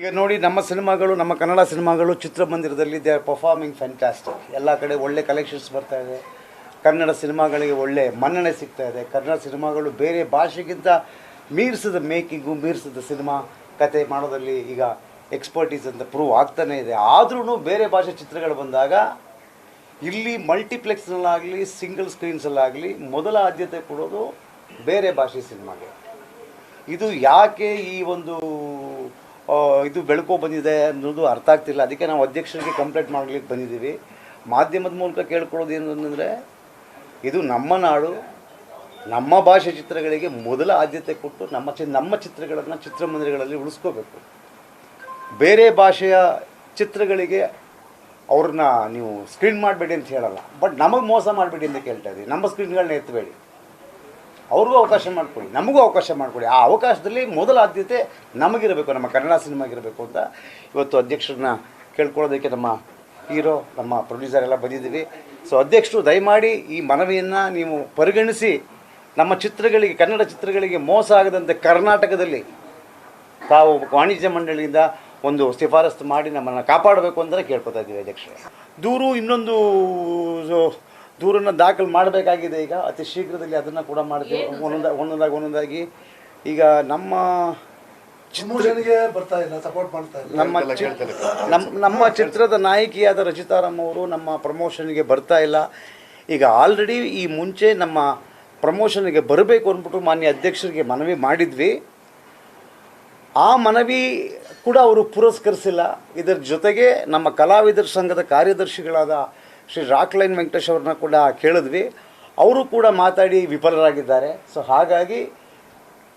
ಈಗ ನೋಡಿ, ನಮ್ಮ ಸಿನಿಮಾಗಳು, ನಮ್ಮ ಕನ್ನಡ ಸಿನಿಮಾಗಳು ಚಿತ್ರಮಂದಿರದಲ್ಲಿ ದೇ ಆರ್ ಪರ್ಫಾರ್ಮಿಂಗ್ ಫ್ಯಾಂಟಾಸ್ಟಿಕ್ ಎಲ್ಲ ಕಡೆ ಒಳ್ಳೆ ಕಲೆಕ್ಷನ್ಸ್ ಬರ್ತಾ ಇದೆ. ಕನ್ನಡ ಸಿನಿಮಾಗಳಿಗೆ ಒಳ್ಳೆ ಮನ್ನಣೆ ಸಿಗ್ತಾ ಇದೆ. ಕನ್ನಡ ಸಿನಿಮಾಗಳು ಬೇರೆ ಭಾಷೆಗಿಂತ ಮೀರಿಸಿದ ಮೇಕಿಂಗು, ಮೀರಿಸಿದ ಸಿನಿಮಾ ಕತೆ ಮಾಡೋದಲ್ಲಿ ಈಗ ಎಕ್ಸ್ಪರ್ಟೀಸ್ ಅಂತ ಪ್ರೂವ್ ಆಗ್ತಾನೇ ಇದೆ. ಆದ್ರೂ ಬೇರೆ ಭಾಷೆ ಚಿತ್ರಗಳು ಬಂದಾಗ ಇಲ್ಲಿ ಮಲ್ಟಿಪ್ಲೆಕ್ಸ್ನಲ್ಲಾಗಲಿ ಸಿಂಗಲ್ ಸ್ಕ್ರೀನ್ಸಲ್ಲಾಗಲಿ ಮೊದಲ ಆದ್ಯತೆ ಕೊಡೋದು ಬೇರೆ ಭಾಷೆ ಸಿನಿಮಾಗೆ. ಇದು ಯಾಕೆ ಈ ಒಂದು ಇದು ಬೆಳಕು ಬಂದಿದೆ ಅನ್ನೋದು ಅರ್ಥ ಆಗ್ತಿಲ್ಲ. ಅದಕ್ಕೆ ನಾವು ಅಧ್ಯಕ್ಷರಿಗೆ ಕಂಪ್ಲೇಂಟ್ ಮಾಡ್ಲಿಕ್ಕೆ ಬಂದಿದ್ದೀವಿ. ಮಾಧ್ಯಮದ ಮೂಲಕ ಕೇಳ್ಕೊಳ್ಳೋದು ಏನು ಅಂದರೆ ಇದು ನಮ್ಮ ನಾಡು, ನಮ್ಮ ಭಾಷೆ ಚಿತ್ರಗಳಿಗೆ ಮೊದಲ ಆದ್ಯತೆ ಕೊಟ್ಟು ನಮ್ಮ ಚಿ, ನಮ್ಮ ಚಿತ್ರಗಳನ್ನು ಚಿತ್ರಮಂದಿರಗಳಲ್ಲಿ ಉಳಿಸ್ಕೋಬೇಕು. ಬೇರೆ ಭಾಷೆಯ ಚಿತ್ರಗಳಿಗೆ ಅವ್ರನ್ನ ನೀವು ಸ್ಕ್ರೀನ್ ಮಾಡಬೇಡಿ ಅಂತ ಹೇಳಲ್ಲ. ಬಟ್ ನಮಗೆ ಮೋಸ ಮಾಡಬೇಡಿ ಅಂತ ಕೇಳ್ತಾ ಇದ್ದೀವಿ ನಮ್ಮ ಸ್ಕ್ರೀನ್ಗಳನ್ನ ಎತ್ತಬೇಡಿ ಅವ್ರಿಗೂ ಅವಕಾಶ ಮಾಡಿಕೊಡಿ, ನಮಗೂ ಅವಕಾಶ ಮಾಡಿಕೊಡಿ. ಆ ಅವಕಾಶದಲ್ಲಿ ಮೊದಲ ಆದ್ಯತೆ ನಮಗಿರಬೇಕು, ನಮ್ಮ ಕನ್ನಡ ಸಿನಿಮಾಗಿರಬೇಕು ಅಂತ ಇವತ್ತು ಅಧ್ಯಕ್ಷರನ್ನ ಕೇಳ್ಕೊಳ್ಳೋದಕ್ಕೆ ನಮ್ಮ ಹೀರೋ, ನಮ್ಮ ಪ್ರೊಡ್ಯೂಸರ್ ಎಲ್ಲ ಬಂದಿದ್ದೀವಿ. ಸೊ ಅಧ್ಯಕ್ಷರು ದಯಮಾಡಿ ಈ ಮನವಿಯನ್ನು ನೀವು ಪರಿಗಣಿಸಿ, ನಮ್ಮ ಚಿತ್ರಗಳಿಗೆ, ಕನ್ನಡ ಚಿತ್ರಗಳಿಗೆ ಮೋಸ ಆಗದಂತೆ ಕರ್ನಾಟಕದಲ್ಲಿ ತಾವು ವಾಣಿಜ್ಯ ಮಂಡಳಿಯಿಂದ ಒಂದು ಶಿಫಾರಸ್ತು ಮಾಡಿ ನಮ್ಮನ್ನು ಕಾಪಾಡಬೇಕು ಅಂತ ಕೇಳ್ಕೊತಾ ಇದ್ದೀವಿ ಅಧ್ಯಕ್ಷರೇ. ದೂರು ಇನ್ನೊಂದು ದೂರನ್ನು ದಾಖಲು ಮಾಡಬೇಕಾಗಿದೆ ಈಗ. ಅತಿ ಶೀಘ್ರದಲ್ಲಿ ಅದನ್ನು ಕೂಡ ಮಾಡ್ತೀವಿ. ಒಂದೊಂದಾಗಿ ಒಂದೊಂದಾಗಿ ಒಂದೊಂದಾಗಿ. ಈಗ ನಮ್ಮ ಬರ್ತಾ ಇಲ್ಲ ಸಪೋರ್ಟ್ ಮಾಡ್ತಾ ಇಲ್ಲ. ನಮ್ಮ ನಮ್ಮ ನಮ್ಮ ಚಿತ್ರದ ನಾಯಕಿಯಾದ ರಚಿತಾರಾಮ್ ಅವರು ನಮ್ಮ ಪ್ರಮೋಷನ್ಗೆ ಬರ್ತಾ ಇಲ್ಲ. ಈಗ ಆಲ್ರೆಡಿ ಈ ಮುಂಚೆ ನಮ್ಮ ಪ್ರಮೋಷನ್ಗೆ ಬರಬೇಕು ಅಂದ್ಬಿಟ್ಟು ಮಾನ್ಯ ಅಧ್ಯಕ್ಷರಿಗೆ ಮನವಿ ಮಾಡಿದ್ವಿ. ಆ ಮನವಿ ಕೂಡ ಅವರು ಪುರಸ್ಕರಿಸಿಲ್ಲ. ಇದರ ಜೊತೆಗೆ ನಮ್ಮ ಕಲಾವಿದರ ಸಂಘದ ಕಾರ್ಯದರ್ಶಿಗಳಾದ ಶ್ರೀ ರಾಕ್ಲೈನ್ ವೆಂಕಟೇಶ್ ಅವ್ರನ್ನ ಕೂಡ ಕೇಳಿದ್ವಿ. ಅವರು ಕೂಡ ಮಾತಾಡಿ ವಿಫಲರಾಗಿದ್ದಾರೆ. ಸೊ ಹಾಗಾಗಿ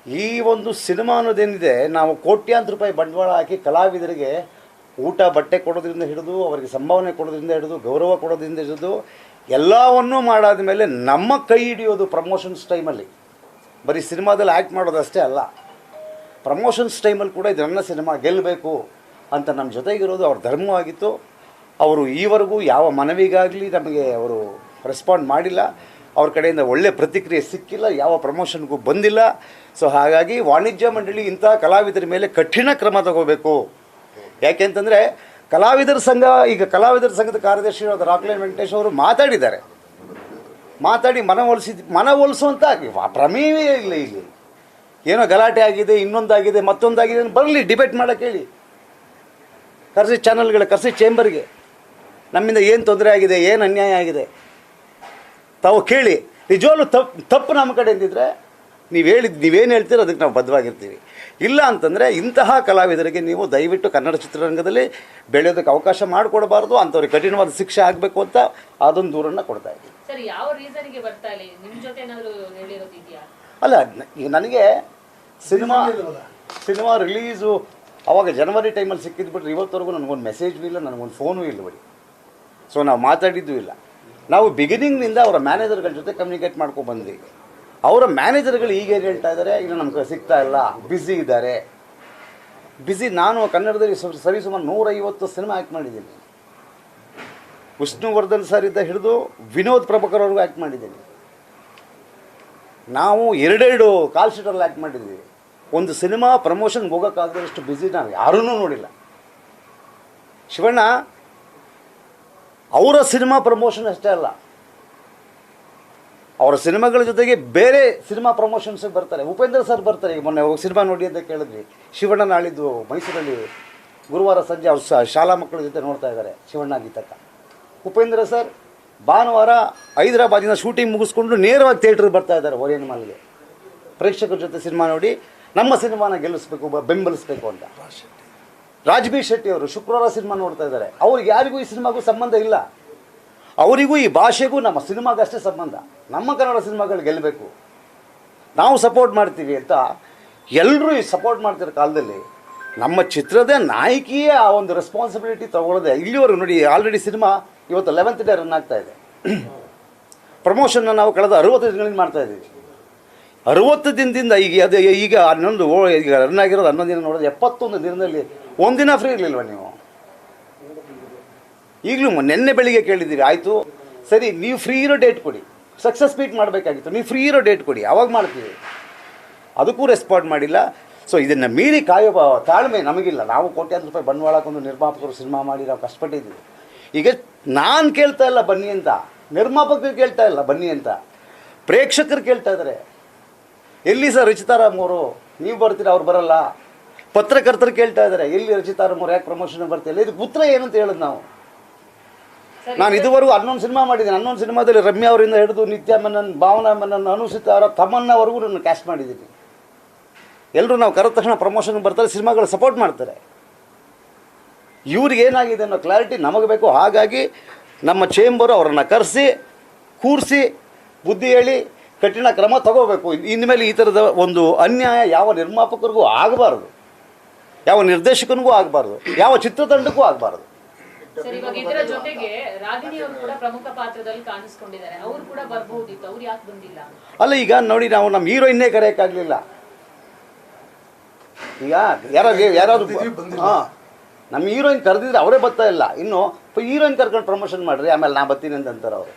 ಈ ಒಂದು ಸಿನಿಮಾ ಅನ್ನೋದೇನಿದೆ, ನಾವು ಕೋಟ್ಯಾಂತರ ರೂಪಾಯಿ ಬಂಡವಾಳ ಹಾಕಿ ಕಲಾವಿದರಿಗೆ ಊಟ, ಬಟ್ಟೆ ಕೊಡೋದ್ರಿಂದ ಹಿಡಿದು, ಅವರಿಗೆ ಸಂಭಾವನೆ ಕೊಡೋದ್ರಿಂದ ಹಿಡಿದು, ಗೌರವ ಕೊಡೋದ್ರಿಂದ ಹಿಡಿದು, ಎಲ್ಲವನ್ನೂ ಮಾಡಾದ ಮೇಲೆ ನಮ್ಮ ಕೈ ಹಿಡಿಯೋದು ಪ್ರಮೋಷನ್ಸ್ ಟೈಮಲ್ಲಿ ಬರೀ ಸಿನಿಮಾದಲ್ಲಿ ಆ್ಯಕ್ಟ್ ಮಾಡೋದಷ್ಟೇ ಅಲ್ಲ. ಪ್ರಮೋಷನ್ಸ್ ಟೈಮಲ್ಲಿ ಕೂಡ ಇದು ನನ್ನ ಸಿನಿಮಾ ಗೆಲ್ಲಬೇಕು ಅಂತ ನಮ್ಮ ಜೊತೆಗಿರೋದು ಅವ್ರ ಧರ್ಮವಾಗಿತ್ತು. ಅವರು ಈವರೆಗೂ ಯಾವ ಮನವಿಗಾಗಲಿ ನಮಗೆ ಅವರು ರೆಸ್ಪಾಂಡ್ ಮಾಡಿಲ್ಲ. ಅವ್ರ ಕಡೆಯಿಂದ ಒಳ್ಳೆ ಪ್ರತಿಕ್ರಿಯೆ ಸಿಕ್ಕಿಲ್ಲ, ಯಾವ ಪ್ರಮೋಷನ್ಗೂ ಬಂದಿಲ್ಲ. ಸೊ ಹಾಗಾಗಿ ವಾಣಿಜ್ಯ ಮಂಡಳಿ ಇಂಥ ಕಲಾವಿದರ ಮೇಲೆ ಕಠಿಣ ಕ್ರಮ ತಗೋಬೇಕು. ಯಾಕೆಂತಂದರೆ ಕಲಾವಿದರ ಸಂಘ, ಈಗ ಕಲಾವಿದರ ಸಂಘದ ಕಾರ್ಯದರ್ಶಿಯಾದ ರಾಕ್ಲೇನ್ ವೆಂಕಟೇಶ್ ಅವರು ಮಾತಾಡಿದ್ದಾರೆ. ಮಾತಾಡಿ ಮನವೊಲಿಸಿದ ಮನವೊಲಿಸುವಂಥ ಪ್ರಮೇಯವೇ ಇಲ್ಲ ಇಲ್ಲಿ. ಏನೋ ಗಲಾಟೆ ಆಗಿದೆ, ಇನ್ನೊಂದಾಗಿದೆ, ಮತ್ತೊಂದಾಗಿದೆ ಬರಲಿ ಡಿಬೇಟ್ ಮಾಡೋಕ್ಕೆ ಹೇಳಿ. ಕರೆಸಿ ಚಾನಲ್ಗಳ ಕರೆಸಿ ಚೇಂಬರ್ಗೆ ನಮ್ಮಿಂದ ಏನು ತೊಂದರೆ ಆಗಿದೆ ಏನು ಅನ್ಯಾಯ ಆಗಿದೆ? ತಾವು ಕೇಳಿ. ನಿಜವಾಗ್ಲೂ ತಪ್ಪು ತಪ್ಪು ನಮ್ಮ ಕಡೆ ಎಂದಿದ್ರೆ ನೀವು ಹೇಳಿದ್ದು ನೀವೇನು ಹೇಳ್ತೀರೋ ಅದಕ್ಕೆ ನಾವು ಬದ್ಧವಾಗಿರ್ತೀವಿ. ಇಲ್ಲ ಅಂತಂದರೆ ಇಂತಹ ಕಲಾವಿದರಿಗೆ ನೀವು ದಯವಿಟ್ಟು ಕನ್ನಡ ಚಿತ್ರರಂಗದಲ್ಲಿ ಬೆಳೆಯೋದಕ್ಕೆ ಅವಕಾಶ ಮಾಡಿಕೊಡಬಾರ್ದು ಅಂಥವ್ರಿಗೆ ಕಠಿಣವಾದ ಶಿಕ್ಷೆ ಆಗಬೇಕು ಅಂತ ಅದೊಂದು ದೂರನ್ನು ಕೊಡ್ತಾ ಇದ್ದೀವಿ ಸರ್ ಯಾವ ರೀಸನ್ಗೆ ಬರ್ತಾ ಇಲ್ಲ? ನಿಮ್ ಜೊತೆ ಹೇಳಿರೋದು ಇದೆಯಾ? ಅಲ್ಲ ಈಗ ನನಗೆ ಸಿನಿಮಾ ಸಿನಿಮಾ ರಿಲೀಸು ಅವಾಗ ಜನವರಿ ಟೈಮಲ್ಲಿ ಸಿಕ್ಕಿದ್ಬಿಟ್ರೆ ಇವತ್ತವರೆಗೂ ನನಗೊಂದು ಮೆಸೇಜು ಇಲ್ಲ ನನಗೊಂದು ಫೋನು ಇಲ್ಲ ಬಡಿ. ಸೊ ನಾವು ಮಾತಾಡಿದ್ದು ಇಲ್ಲ. ನಾವು ಬಿಗಿನಿಂಗ್ನಿಂದ ಅವರ ಮ್ಯಾನೇಜರ್ಗಳ ಜೊತೆ ಕಮ್ಯುನಿಕೇಟ್ ಮಾಡ್ಕೊಂಡು ಬಂದ್ವಿ. ಅವರ ಮ್ಯಾನೇಜರ್ಗಳು ಈಗ ಏನು ಹೇಳ್ತಾ ಇದ್ದಾರೆ ಈಗ ನಮ್ಗೆ ಸಿಗ್ತಾ ಇಲ್ಲ ಬ್ಯುಸಿ ಇದ್ದಾರೆ. ಬ್ಯುಸಿ ನಾನು ಕನ್ನಡದಲ್ಲಿ ಸರಿ ಸುಮಾರು ನೂರೈವತ್ತು ಸಿನಿಮಾ ಆ್ಯಕ್ಟ್ ಮಾಡಿದ್ದೀನಿ. ವಿಷ್ಣುವರ್ಧನ್ ಸರ್ ಇದ್ದ ಹಿಡಿದು ವಿನೋದ್ ಪ್ರಭಾಕರ್ ಅವ್ರಿಗೂ ಆ್ಯಕ್ಟ್ ಮಾಡಿದ್ದೀನಿ. ನಾವು ಎರಡೆರಡು ಕಾಲ್ ಶೀಟಲ್ಲಿ ಆ್ಯಕ್ಟ್ ಮಾಡಿದ್ದೀವಿ ಒಂದು ಸಿನಿಮಾ ಪ್ರಮೋಷನ್ಗೆ ಹೋಗೋಕ್ಕಾಗದಷ್ಟು ಬ್ಯುಸಿ ನಾವು ಯಾರೂ ನೋಡಿಲ್ಲ. ಶಿವಣ್ಣ ಅವರ ಸಿನಿಮಾ ಪ್ರಮೋಷನ್ ಅಷ್ಟೇ ಅಲ್ಲ. ಅವರ ಸಿನಿಮಾಗಳ ಜೊತೆಗೆ ಬೇರೆ ಸಿನಿಮಾ ಪ್ರಮೋಷನ್ಸಿಗೆ ಬರ್ತಾರೆ. ಉಪೇಂದ್ರ ಸರ್ ಬರ್ತಾರೆ. ಈಗ ಮೊನ್ನೆ ಹೋಗಿ ಸಿನಿಮಾ ನೋಡಿ ಅಂತ ಕೇಳಿದ್ವಿ. ಶಿವಣ್ಣ ನಾಳಿದ್ದು ಮೈಸೂರಲ್ಲಿ ಗುರುವಾರ ಸಂಜೆ ಅವ್ರು ಶಾಲಾ ಮಕ್ಕಳ ಜೊತೆ ನೋಡ್ತಾ ಇದ್ದಾರೆ ಶಿವಣ್ಣ ಗೀತಕ್ಕ. ಉಪೇಂದ್ರ ಸರ್ ಭಾನುವಾರ ಹೈದರಾಬಾದಿನ ಶೂಟಿಂಗ್ ಮುಗಿಸ್ಕೊಂಡು ನೇರವಾಗಿ ಥಿಯೇಟ್ರಿಗೆ ಬರ್ತಾ ಇದ್ದಾರೆ ಓರಿಯನ್ ಮಾಲ್ಗೆ. ಪ್ರೇಕ್ಷಕರ ಜೊತೆ ಸಿನಿಮಾ ನೋಡಿ ನಮ್ಮ ಸಿನಿಮಾನ ಗೆಲ್ಲಿಸ್ಬೇಕು ಬೆಂಬಲಿಸ್ಬೇಕು ಅಂತ. ರಾಜ್ಬಿ ಶೆಟ್ಟಿ ಅವರು ಶುಕ್ರವಾರ ಸಿನಿಮಾ ನೋಡ್ತಾ ಇದ್ದಾರೆ. ಅವ್ರಿಗೆ ಯಾರಿಗೂ ಈ ಸಿನಿಮಾಗೂ ಸಂಬಂಧ ಇಲ್ಲ. ಅವರಿಗೂ ಈ ಭಾಷೆಗೂ ನಮ್ಮ ಸಿನಿಮಾಗಷ್ಟೇ ಸಂಬಂಧ. ನಮ್ಮ ಕನ್ನಡ ಸಿನಿಮಾಗಳು ಗೆಲ್ಲಬೇಕು. ನಾವು ಸಪೋರ್ಟ್ ಮಾಡ್ತೀವಿ ಅಂತ ಎಲ್ಲರೂ ಈ ಸಪೋರ್ಟ್ ಮಾಡ್ತಿರೋ ಕಾಲದಲ್ಲಿ ನಮ್ಮ ಚಿತ್ರದ ನಾಯಕಿಯೇ ಆ ಒಂದು ರೆಸ್ಪಾನ್ಸಿಬಿಲಿಟಿ ತಗೊಳ್ಳೋದೆ ಇಲ್ಲಿವರೆಗೂ ನೋಡಿ ಆಲ್ರೆಡಿ ಸಿನಿಮಾ ಇವತ್ತು ಲೆವೆಂತ್ ಡೇ ರನ್ ಆಗ್ತಾ ಇದೆ. ಪ್ರಮೋಷನ್ನ ನಾವು ಕಳೆದ ಅರುವತ್ತು ದಿನಗಳಿಂದ ಮಾಡ್ತಾ ಇದ್ದೀವಿ. ಅರುವತ್ತು ದಿನದಿಂದ ಈಗ ಅದೇ, ಈಗ ಹನ್ನೊಂದು ಈಗ ರನ್ ಆಗಿರೋದು ಹನ್ನೊಂದು ದಿನ ನೋಡೋದು ಎಪ್ಪತ್ತೊಂದು ದಿನದಲ್ಲಿ ಒಂದಿನ ಫ್ರೀ ಇರಲಿಲ್ವ ನೀವು? ಈಗಲೂ ನಿನ್ನೆ ಬೆಳಿಗ್ಗೆ ಕೇಳಿದ್ದೀರಿ, ಆಯಿತು? ಸರಿ, ನೀವು ಫ್ರೀ ಇರೋ ಡೇಟ್ ಕೊಡಿ. ಸಕ್ಸಸ್ ಮೀಟ್ ಮಾಡಬೇಕಾಗಿತ್ತು. ನೀವು ಫ್ರೀ ಇರೋ ಡೇಟ್ ಕೊಡಿ. ಅವಾಗ ಮಾಡ್ತೀವಿ. ಅದಕ್ಕೂ ರೆಸ್ಪಾಂಡ್ ಮಾಡಿಲ್ಲ. ಸೊ ಇದನ್ನು ಮೀರಿ ಕಾಯೋ ತಾಳ್ಮೆ ನಮಗಿಲ್ಲ. ನಾವು ಕೋಟ್ಯಾಂತರ ರೂಪಾಯಿ ಬಂಡವಾಳಕ್ಕೊಂದು ನಿರ್ಮಾಪಕರು ಸಿನಿಮಾ ಮಾಡಿ, ನಾವು ಕಷ್ಟಪಟ್ಟಿದ್ದೀವಿ. ಈಗ ನಾನು ಕೇಳ್ತಾ ಇಲ್ಲ ಬನ್ನಿ ಅಂತ. ನಿರ್ಮಾಪಕರು ಕೇಳ್ತಾ ಇಲ್ಲ ಬನ್ನಿ ಅಂತ. ಪ್ರೇಕ್ಷಕರು ಕೇಳ್ತಾ ಇದ್ದಾರೆ ಎಲ್ಲಿ ಸರ್ ರಚಿತಾರಾಮ್ ಅವರು? ನೀವು ಬರ್ತೀರಾ, ಅವ್ರು ಬರಲ್ಲ? ಪತ್ರಕರ್ತರು ಕೇಳ್ತಾ ಇದ್ದಾರೆ ಎಲ್ಲಿ ರಚಿತಾರ ಅವ್ರು ಯಾಕೆ ಪ್ರಮೋಷನ್ ಬರ್ತಿಲ್ಲ? ಇದು ಪುತ್ರ ಏನಂತ ಹೇಳೋದು ನಾವು? ನಾನು ಇದುವರೆಗೂ ಹನ್ನೊಂದು ಸಿನಿಮಾ ಮಾಡಿದ್ದೀನಿ. ಹನ್ನೊಂದು ಸಿನಿಮಾದಲ್ಲಿ ರಮ್ಯಾ ಅವರಿಂದ ಹಿಡಿದು ನಿತ್ಯ ಮೆನನ್ ಭಾವನಾ ಮೆನನ್ ಅನುಸಿತ ಅವರ ತಮ್ಮನ್ನವರೆಗೂ ನಾನು ಕ್ಯಾಸ್ಟ್ ಮಾಡಿದ್ದೀನಿ. ಎಲ್ಲರೂ ನಾವು ಕರೆದ ತಕ್ಷಣ ಪ್ರಮೋಷನ್ ಬರ್ತಾರೆ ಸಿನಿಮಾಗಳು ಸಪೋರ್ಟ್ ಮಾಡ್ತಾರೆ. ಇವ್ರಿಗೆ ಏನಾಗಿದೆ ಅನ್ನೋ ಕ್ಲಾರಿಟಿ ನಮಗೆ ಬೇಕು. ಹಾಗಾಗಿ ನಮ್ಮ ಚೇಂಬರು ಅವರನ್ನು ಕರೆಸಿ ಕೂರಿಸಿ ಬುದ್ಧಿ ಹೇಳಿ ಕಠಿಣ ಕ್ರಮ ತಗೋಬೇಕು. ಇನ್ಮೇಲೆ ಈ ಥರದ ಒಂದು ಅನ್ಯಾಯ ಯಾವ ನಿರ್ಮಾಪಕರಿಗೂ ಆಗಬಾರ್ದು. ಯಾವ ನಿರ್ದೇಶಕನಿಗೂ ಆಗಬಾರ್ದು ಯಾವ ಚಿತ್ರತಂಡಕ್ಕೂ ಆಗಬಾರ್ದು. ಸರ್ ಇವಾಗ ಇದರ ಜೊತೆಗೆ ರಾಗಿಣಿ ಅವರು ಕೂಡ ಪ್ರಮುಖ ಪಾತ್ರದಲ್ಲಿ ಕಾಣಿಸ್ಕೊಂಡಿದ್ದಾರೆ. ಅವ್ರು ಕೂಡ ಬರ್ಬಹುದಿತ್ತು ಅವ್ರು ಯಾಕೆ ಬಂದಿಲ್ಲ? ಅಲ್ಲ ಈಗ ನೋಡಿ ನಾವು ನಮ್ಮ ಹೀರೋಯಿನ್ನೇ ಕರೆಯೋಕ್ಕಾಗಲಿಲ್ಲ. ಈಗ ಯಾರು ಯಾರಾದ್ರು ಹಾಂ. ನಮ್ಮ ಹೀರೋಯಿನ್ ಕರೆದಿದ್ರೆ ಅವರೇ ಬರ್ತಾ ಇಲ್ಲ. ಇನ್ನು ಹೀರೋಯಿನ್ ಕರ್ಕೊಂಡು ಪ್ರಮೋಷನ್ ಮಾಡ್ರಿ ಆಮೇಲೆ ನಾ ಬರ್ತೀನಿ ಅಂತ ಅಂತಾರೆ ಅವರು.